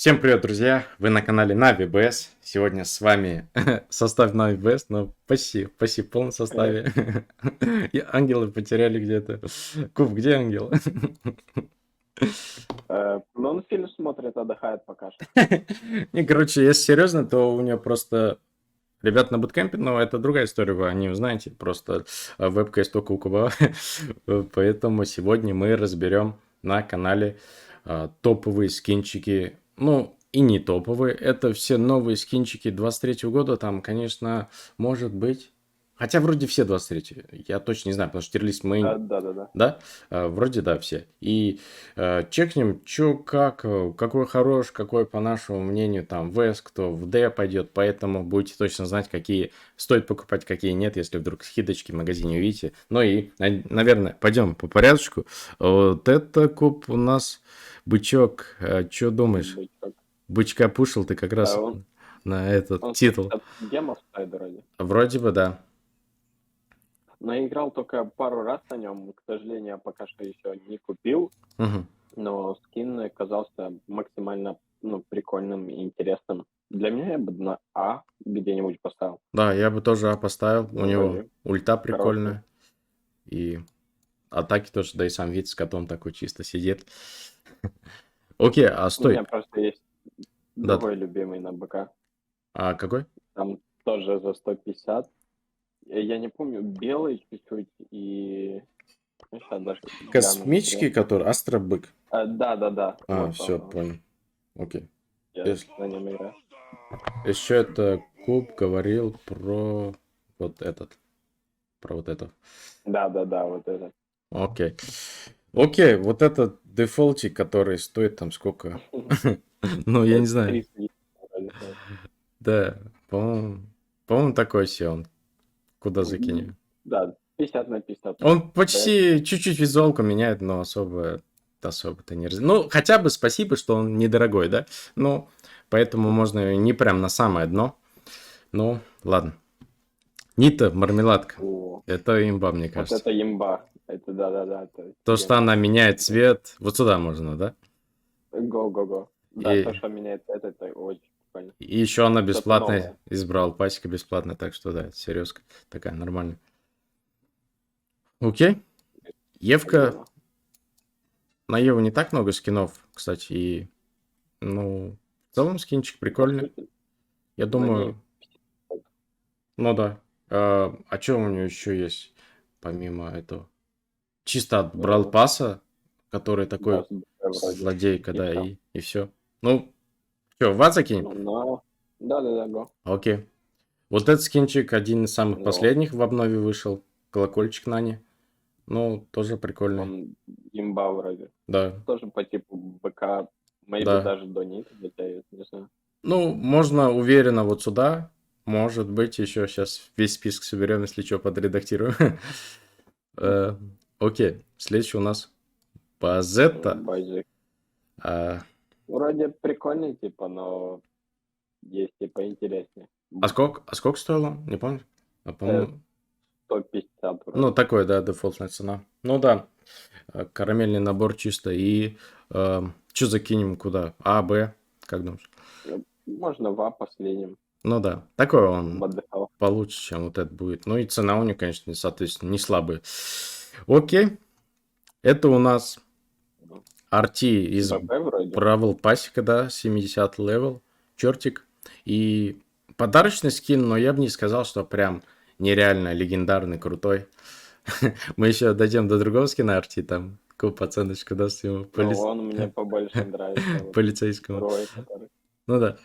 Всем привет, друзья! Вы на канале Нави БС. Сегодня с вами состав Нави БС, но почти, почти в полном составе. И ангелы потеряли где-то. Куб, где ангел? Э, Ну, он фильм смотрит, отдыхает пока что. Не, короче, если серьезно, то у него просто ребят на буткемпе, но это другая история, вы о ней узнаете. Просто э, вебка есть только у Куба. Поэтому сегодня мы разберем на канале э, топовые скинчики ну, и не топовые. Это все новые скинчики 23 года. Там, конечно, может быть... Хотя вроде все 23 Я точно не знаю, потому что тирлист мы... Да, да, да, да. Да? А, Вроде да, все. И э, чекнем, что, как, э, какой хорош, какой, по нашему мнению, там, в С, кто в Д пойдет. Поэтому будете точно знать, какие стоит покупать, какие нет, если вдруг скидочки в магазине увидите. Ну и, на- наверное, пойдем по порядочку. Вот это куб у нас бычок. Что думаешь? Бычок. Бычка пушил ты как раз Да, он- на этот Он титул. от стоит вроде. Вроде бы да. Но я играл только пару раз на нем. К сожалению, я пока что еще не купил. Мгм. Но скин оказался максимально ну, прикольным и интересным. Для меня я бы на А где-нибудь поставил. Да, я бы тоже А поставил. У Ну, него вроде ульта прикольная. И атаки тоже, да и сам вид с котом такой чисто сидит. Окей, а У стой. меня просто есть Да. другой любимый на БК. А какой? Там тоже за 150. Э, Я не помню, белый чуть-чуть и... Ну, щас даже гляну, Космический, интересно. который? Астробык. А, да, да, да. А, Вот все, он. понял. Окей. Я Если- на нем играю. Еще это Куб говорил про вот этот. Про вот это. Да, да, да, вот это. Окей. Окей, вот этот дефолтик, который стоит там сколько? Ну, я не знаю. 300 вроде, да. По-моему, такой себе он. Куда закинем? Да, 50 на 50. Он почти чуть-чуть визуалку меняет, но особо особо-то не раз... Ну, хотя бы спасибо, что он недорогой, да? Ну, поэтому можно не прям на самое дно. Ну, ладно. Нита, мармеладка. О, Это имба, мне вот кажется. это имба. Это да, да, да. это То, что она меняет цвет. Вот сюда можно, да? Го-го-го. Да, И- то, что меняет это, это очень прикольно. И еще она бесплатная. Избрал пасека бесплатная, так что да, серьезка. Такая нормальная. Окей. Евка, на Еву не так много скинов, кстати, и, ну, в целом скинчик прикольный. Я думаю, ну да. А, а что у него еще есть, помимо этого? Чисто от Брал Паса, который такой злодейка, да, всё. и, и все. Ну, что, в ад закинем? Но... Да, да, да, го. Окей. Вот этот скинчик один из самых Ну. последних в обнове вышел. Колокольчик Нани. Ну, тоже прикольный. Он имба вроде. Да. Тоже по типу БК. Maybe Да. даже до них дотягивает, не знаю. Ну, можно уверенно вот сюда. Может быть, еще сейчас весь список соберем, если что, подредактирую. Э, Окей. Следующий у нас Базетта. Вроде прикольный, типа, но есть и поинтереснее. а сколько, а сколько стоило? Не помню. А, по-моему, 150 вроде. Ну, такой, да, дефолтная цена. Ну да, э, карамельный набор чисто. И что закинем куда? А, Б, как думаешь? Можно в А последнем. Ну да, такой он отдыхал. получше, чем вот это будет. Ну и цена у него, конечно, соответственно, не слабая. Окей. Это у нас RT из. Бравл Пасека, да, 70 левел, чертик. И подарочный скин, но я бы не сказал, что прям нереально легендарный, крутой. Мы еще дойдем до другого скина RT, там купа оценочку даст ему поли- он мне побольше нравится. полицейскому. Ну да.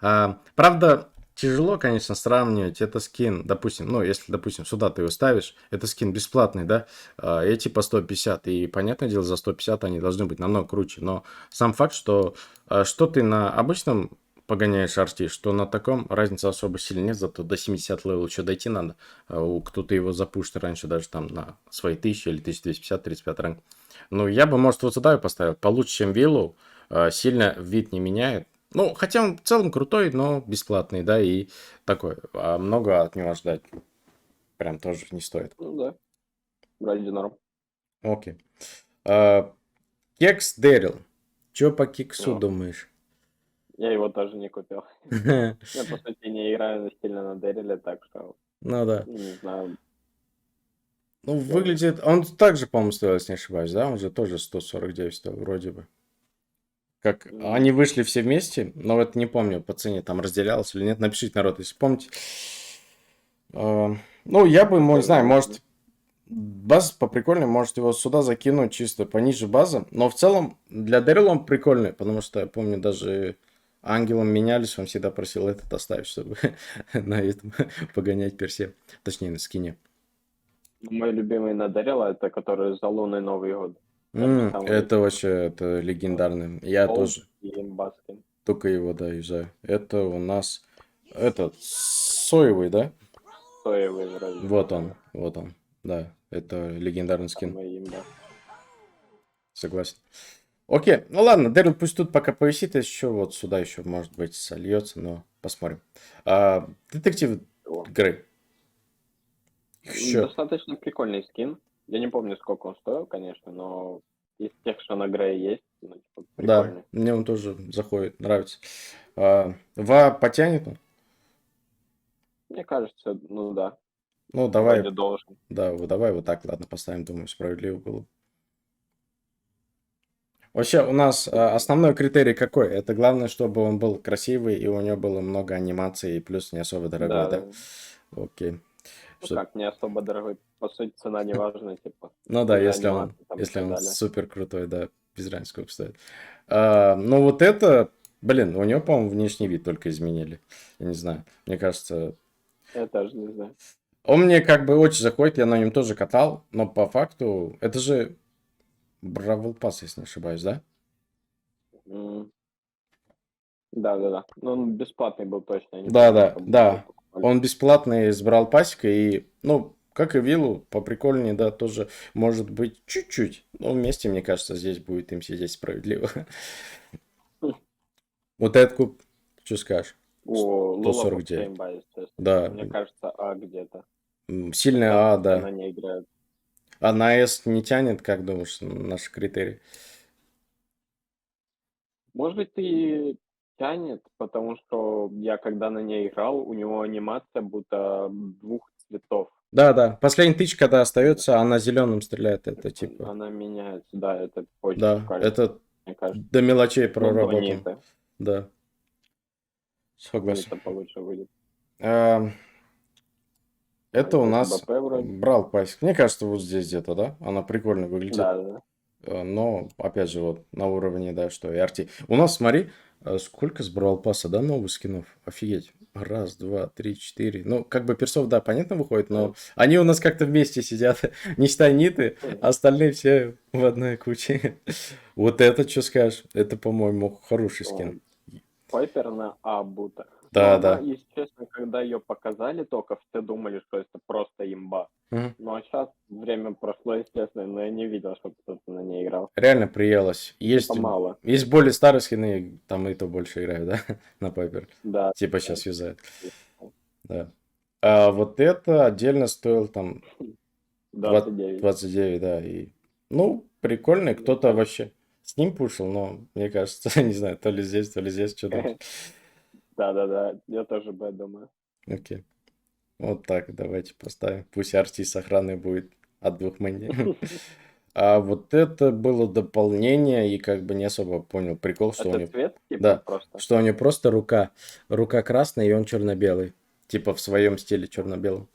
А, правда, тяжело, конечно, сравнивать. Это скин, допустим, ну, если, допустим, сюда ты его ставишь, это скин бесплатный, да, а, эти по 150, и, понятное дело, за 150 они должны быть намного круче, но сам факт, что а, что ты на обычном погоняешь арти, что на таком разницы особо сильно нет, зато до 70 левел еще дойти надо. А кто-то его запушит раньше даже там на свои 1000 или 1250, 35 ранг. Ну, я бы, может, вот сюда и поставил. Получше, чем Виллоу. а, Сильно вид не меняет. Ну, хотя он в целом крутой, но бесплатный, да, и такой. А много от него ждать прям тоже не стоит. Ну да. Вроде норм. Окей. А, Кекс Дэрил. Чё по Кексу Ну. думаешь? Я его тоже не купил. Я, по сути, не играю на сильно на Дэриле, так что, Ну да. не знаю. Ну, выглядит... Он также, по-моему, стоил, если не ошибаюсь, да? Он же тоже 149 стоил, вроде бы. Как они вышли все вместе, но вот не помню, по цене там разделялось или нет. Напишите, народ, если помните. А, Ну, я бы, не знаю, может, баз поприкольнее, может его сюда закинуть чисто пониже база. Но в целом для Дэрила он прикольный, потому что я помню, даже ангелом менялись, он всегда просил этот оставить, чтобы на этом погонять персе. Точнее, на скине. Мой любимый на Дэрила, это который за лунный Новый год. Это М, самый Это вообще это легендарный. Я Олд тоже и только его, да, юзаю. Это у нас этот соевый, да? Соевый вроде. Вот он, вот он. Да, это легендарный скин. Самый имба. Согласен. Окей, ну ладно, Дэрил пусть тут пока повисит, еще вот сюда еще, может быть, сольется, но посмотрим. А, детектив. Грей. Еще. Достаточно прикольный скин. Я не помню, сколько он стоил, конечно, но из тех, что на Грее есть, ну, типа, Да, прикольный. мне он тоже заходит, нравится. А, Ва потянет он? Мне кажется, ну да, Ну, давай, вроде должен. Да, вот давай вот так, ладно, поставим, думаю, справедливо было. бы. Вообще, у нас а, основной критерий какой? Это главное, чтобы он был красивый, и у него было много анимаций, и плюс не особо дорогой, да? Да. Окей. Ну как, не особо дорогой. По сути, цена не важна, типа. Ну да, если он, если он супер крутой, да, без разницы, сколько стоит. А, ну вот это, блин, у него, по-моему, внешний вид только изменили. Я не знаю, мне кажется, Я тоже не знаю. Он мне как бы очень заходит, я на нем тоже катал, но по факту это же Бравл Пасс, если не ошибаюсь, да? Да, да, да. Ну, он бесплатный был точно. Да, да, да. Он бесплатный сбрал пасека и, ну, как и Виллу, поприкольнее, да, тоже может быть чуть-чуть. Но вместе, мне кажется, здесь будет им сидеть справедливо. Вот этот куб, что скажешь? О, Лула 149. имба, естественно. Да, Мне кажется, А где-то. м, сильный А, Она да. не играет. А на С не тянет, как думаешь, наши критерии? Может и тянет, потому что я когда на ней играл, у него анимация будто двух цветов. Да, да. Последний тыч, когда остается, она зеленым стреляет, это типа. Она меняется, да, это очень Да, прикольно, это мне кажется. до мелочей Ну, проработано. Да. Согласен. Бонита получше выйдет. А, Это у Это нас брал пасек. Мне кажется, вот здесь где-то, да? Она прикольно выглядит. Да, да. Э, Но, опять же, вот на уровне, да, что и арти. У нас, смотри, э, сколько с Брал Пасса, да, новых скинов? Офигеть. Раз, два, три, четыре. Ну, как бы персов, да, понятно выходит, но они у нас как-то вместе сидят. Не считай ниты, остальные все в одной куче. Вот это, что скажешь? Это, по-моему, хороший скин. Пайпер на А будто. Да, да. если честно, когда ее показали только, все думали, что это просто имба. Мгм. Ну а сейчас время прошло, естественно, но я не видел, чтобы кто-то на ней играл. Реально приелось. Есть, Типа мало. есть более старые скины, там и то больше играют, да, на Пайпер. Да. Типа сейчас юзают. Да. А вот это отдельно стоил там 29. 29, да. И, ну, прикольный. Кто-то вообще с ним пушил, но мне кажется, не знаю, то ли здесь, то ли здесь, что думаешь? Да-да-да, я тоже Б думаю. Окей. Вот так, давайте поставим. Пусть Арти с охраной будет от двух мнений. А вот это было дополнение, и как бы не особо понял прикол, что у Это него, цвет, типа, Да. просто? что у него просто рука, рука красная, и он черно-белый. Типа в своем стиле черно-белом.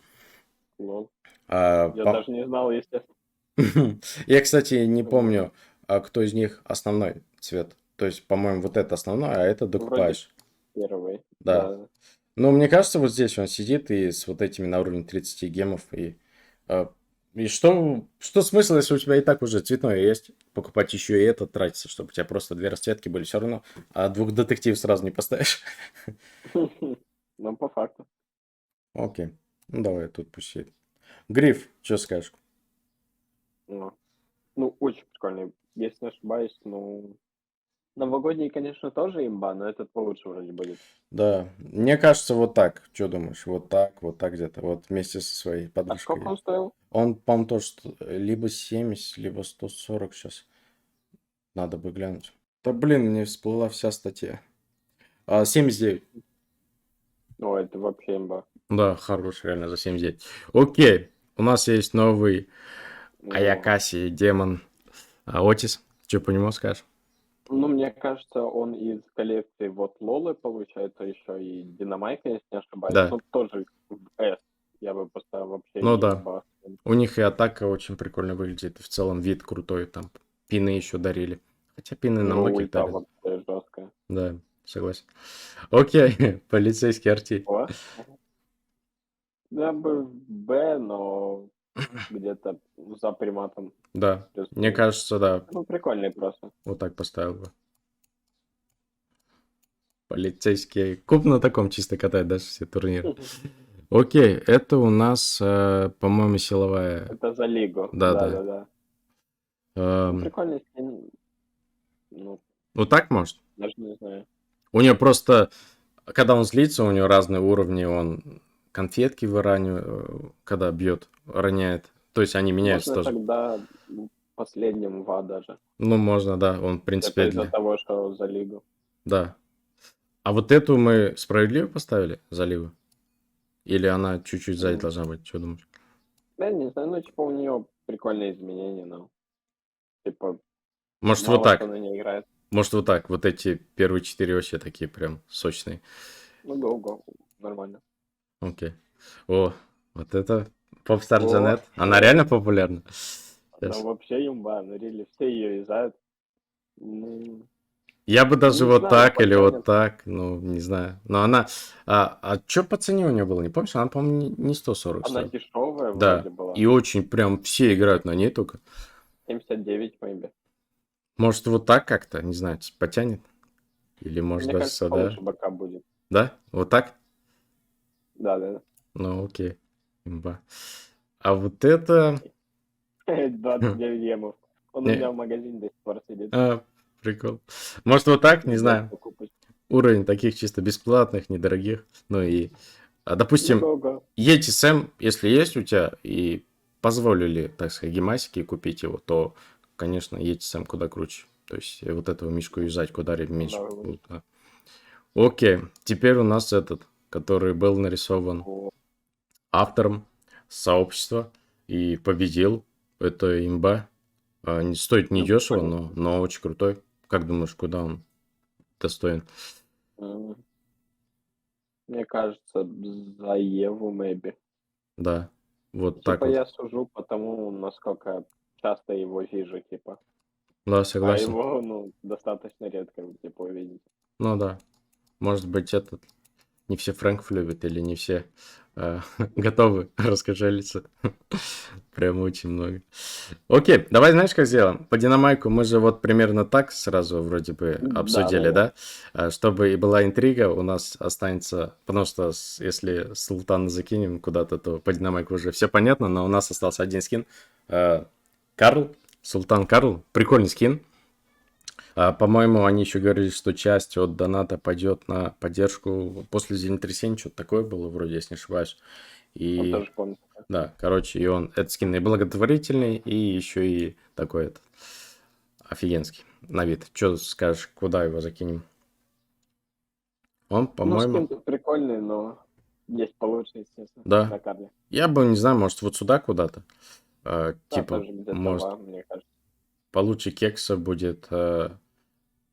Лол. А, Я по- даже не знал, естественно. Я, кстати, не помню, а кто из них основной цвет. То есть, по-моему, вот это основной, а это докупаешь. Первый. Да. Ну, мне кажется, вот здесь он сидит и с вот этими на уровне 30 гемов. И, а, и что, что смысл, если у тебя и так уже цветное есть, покупать еще и это тратиться, чтобы у тебя просто две расцветки были все равно, а двух детективов сразу не поставишь. Ну, по факту. Окей. Ну, давай тут пусть сидит. Гриф, что скажешь? Ну, ну, очень прикольный. Если не ошибаюсь, ну... Новогодний, конечно, тоже имба, но этот получше вроде будет. Да, мне кажется, вот так. Что думаешь? Вот так, вот так где-то. Вот вместе со своей А подружкой. сколько он стоил? Он, по-моему, тоже либо 70, либо 140 сейчас. Надо бы глянуть. Да блин, мне всплыла вся статья. А, 79. О, это вообще имба. Да, хороший, реально, за 79. Окей, у нас есть новый Ну, Аякаси демон а, Отис. Что по нему скажешь? Ну, мне кажется, он из коллекции вот Лолы, получается, еще и Динамайка, если не ошибаюсь. Да. Ну, тоже S. Я бы поставил вообще Ну да. имба. У них и атака очень прикольно выглядит. и В целом вид крутой. Там пины еще дарили. Хотя пины на Ну, многих дарят. вообще жесткая. Да, согласен. Окей, полицейский арти. Я бы Б, но где-то за приматом. Да, плюс мне кажется, да, Ну, прикольный просто. вот так поставил бы. Полицейский. Куб на таком чисто катает даже все турниры. Окей, это у нас, э, по-моему, силовая. Это за лигу. Да, да. да, да. Эм, Прикольный скин. Ну, Вот так может? даже не знаю. У нее просто, когда он злится, у него разные уровни, он конфетки выранивает, когда бьет, роняет. То есть они меняются Можно тоже. тогда последним ва даже. Ну, можно, да, он, в принципе, Это из-за для- того, что за лигу. Да. А вот эту мы справедливо поставили, заливы? Или она чуть-чуть сзади Ну. должна быть? Что думаешь? Да, не знаю, ну, типа, у нее прикольные изменения, но... Типа, Может, вот так? Может, вот так? Вот эти первые четыре вообще такие прям сочные. Ну, го, го, нормально. Окей. О, вот это Popstar О, Janet. Она реально популярна? Она вообще имба, ну, рели, все ее юзают. Ну, Я бы даже Не вот знаю, так или вот так, ну, не знаю. Но она... А, а что по цене у нее было? Не помнишь? Она, по-моему, не, не 140 она стоит. дешевая Да, вроде была. и очень прям все играют на ней только. 79 по имбе. Может, вот так как-то, не знаю, потянет? Или может Мне даже кажется, БК будет. Да? Вот так? Да, да, Ну, окей. Имба. А вот это... да. 29 емов. Он у Не. меня в магазине до сих пор сидит. А, прикол. Может, вот так? Не знаю. Покупать. Уровень таких чисто бесплатных, недорогих. Ну и... а, допустим, Ну, го, го. Ети Сэм, если есть у тебя и позволили, так сказать, гемасики купить его, то, конечно, Сэм куда круче. То есть э, вот этого мишку юзать куда меньше. Да, да. Окей, теперь у нас этот, который был нарисован автором сообщества и победил. Это имба. А, не стоит не дешево, но, но очень крутой. Как думаешь, куда он достоин? Мне кажется, за Еву, maybe. Да, вот так Типа вот. я сужу по тому, насколько часто его вижу, типа. Да, А согласен. его, ну, достаточно редко, типа, увидеть. Ну да. Может быть, этот не все Фрэнков любят или не все э, готовы раскошелиться. Прям очень много. Окей, давай знаешь, как сделаем? По динамайку мы же вот примерно так сразу вроде бы обсудили, да, да? А, Чтобы и была интрига, у нас останется, потому что если Султана закинем куда-то, то по динамайку уже все понятно, но у нас остался один скин. Э, Карл, Султан Карл, прикольный скин. А, по-моему, они еще говорили, что часть от доната пойдет на поддержку после землетрясения, что-то такое было, вроде, если не ошибаюсь. Он И тоже помнит. да, короче, и он, этот скин и благотворительный, и еще и такой этот, офигенский на вид. Что скажешь, куда его закинем? Он, Ну, по-моему, скин прикольный, но есть получше, естественно. Да. Я бы, не знаю, может, вот сюда куда-то. А, Да, типа, может, мне кажется. получше кекса будет, э,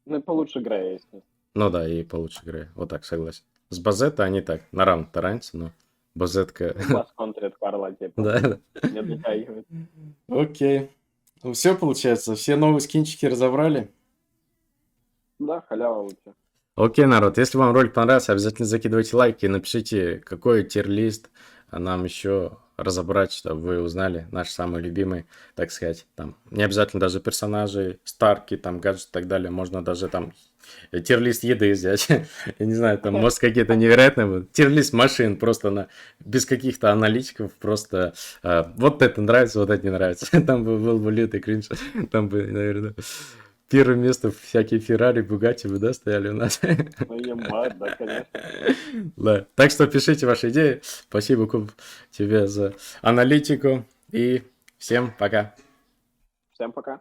Ну, и получше Грея, естественно. Ну да, и получше игры. Вот так, согласен. С Базета они так, на раунд таранятся, но Базетка... Бас контрит Карла, типа, Да, да. не дотягивает. Окей. Ну все, получается, все новые скинчики разобрали. Да, халява лучше. Окей, народ, если вам ролик понравился, обязательно закидывайте лайки и напишите, какой тир-лист нам еще разобрать, чтобы вы узнали наши самые любимые, так сказать, там, не обязательно даже персонажи, старки, там, гаджеты и так далее, можно даже там тир-лист еды взять, я не знаю, там, может, какие-то невероятные будут. тир-лист машин, просто на, без каких-то аналитиков, просто э, вот это нравится, вот это не нравится, там бы был бы лютый кринж, там бы, наверное, первое место всякие Феррари, Бугатти бы, да, стояли у нас. Ну, емба, да, конечно. Да. Так что пишите ваши идеи. Спасибо, Куб, тебе за аналитику. И всем пока. Всем пока.